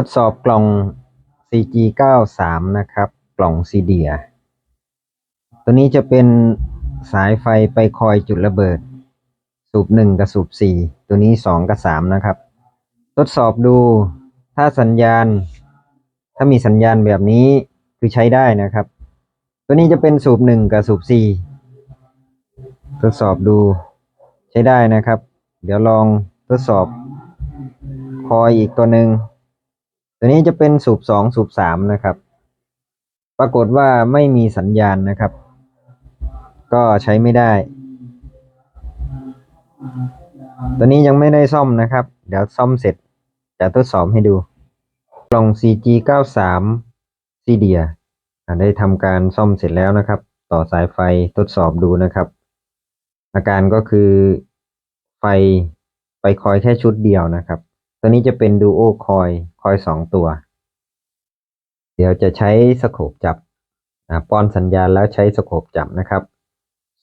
ทดสอบกล่อง CG93 นะครับ กล่องซีเดีย ตัวนี้จะเป็นสายไฟไปคอยจุดระเบิด สูบหนึ่งกับสูบสี่ตัวนี้สองกับสามนะครับ ทดสอบดูถ้าสัญญาณ ถ้ามีสัญญาณแบบนี้คือใช้ได้นะครับ ตัวนี้จะเป็นสูบหนึ่งกับสูบสี่ทดสอบดูใช้ได้นะครับ เดี๋ยวลองทดสอบคอยอีกตัวหนึ่ง ตัวนี้จะเป็นสูบสองสูบสามนะครับ ปรากฏว่าไม่มีสัญญาณนะครับ ก็ใช้ไม่ได้ ตัวนี้ยังไม่ได้ซ่อมนะครับ เดี๋ยวซ่อมเสร็จจะทดสอบให้ดู กล่อง CG93 ซีเดียได้ทำการซ่อมเสร็จแล้วนะครับ ต่อสายไฟทดสอบดูนะครับ อาการก็คือไฟไปคอยแค่ชุดเดียวนะครับ ตัวนี้จะเป็นดูโอคอยคอยสองตัว เดี๋ยวจะใช้สโคปจับป้อนสัญญาณแล้วใช้สโคปจับนะครับ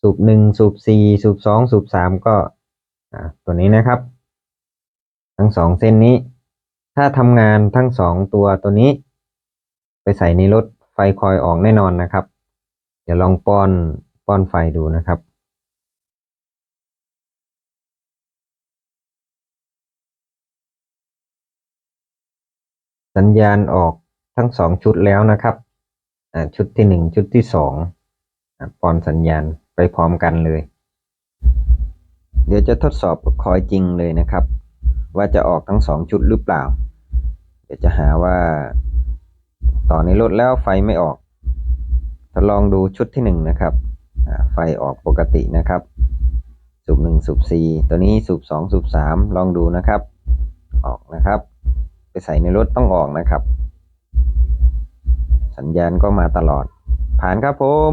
สูบหนึ่งสูบสี่สูบสองสูบสามก็ตัวนี้นะครับ ทั้งสองเส้นนี้ ถ้าทำงานทั้งสองตัวตัวนี้ ไปใส่ในรถไฟคอยออกแน่นอนนะครับ เดี๋ยวลองป้อนป้อนไฟดูนะครับ สัญญาณออกทั้งสองชุดแล้วนะครับชุดที่หนึ่งชุดที่สองป้อนสัญญาณไปพร้อมกันเลย เดี๋ยวจะทดสอบคอยจริงเลยนะครับ ว่าจะออกทั้งสองชุดหรือเปล่า เดี๋ยวจะหาว่า ต่อในรถแล้วไฟไม่ออกทดลองดูชุดที่หนึ่งนะครับไฟออกปกตินะครับ สูบหนึ่งสูบสี่ตัวนี้สูบสองสูบสามลองดูนะครับ ออกนะครับ ไปใส่ในรถต้องออกนะครับ สัญญาณก็มาตลอด ผ่านครับผม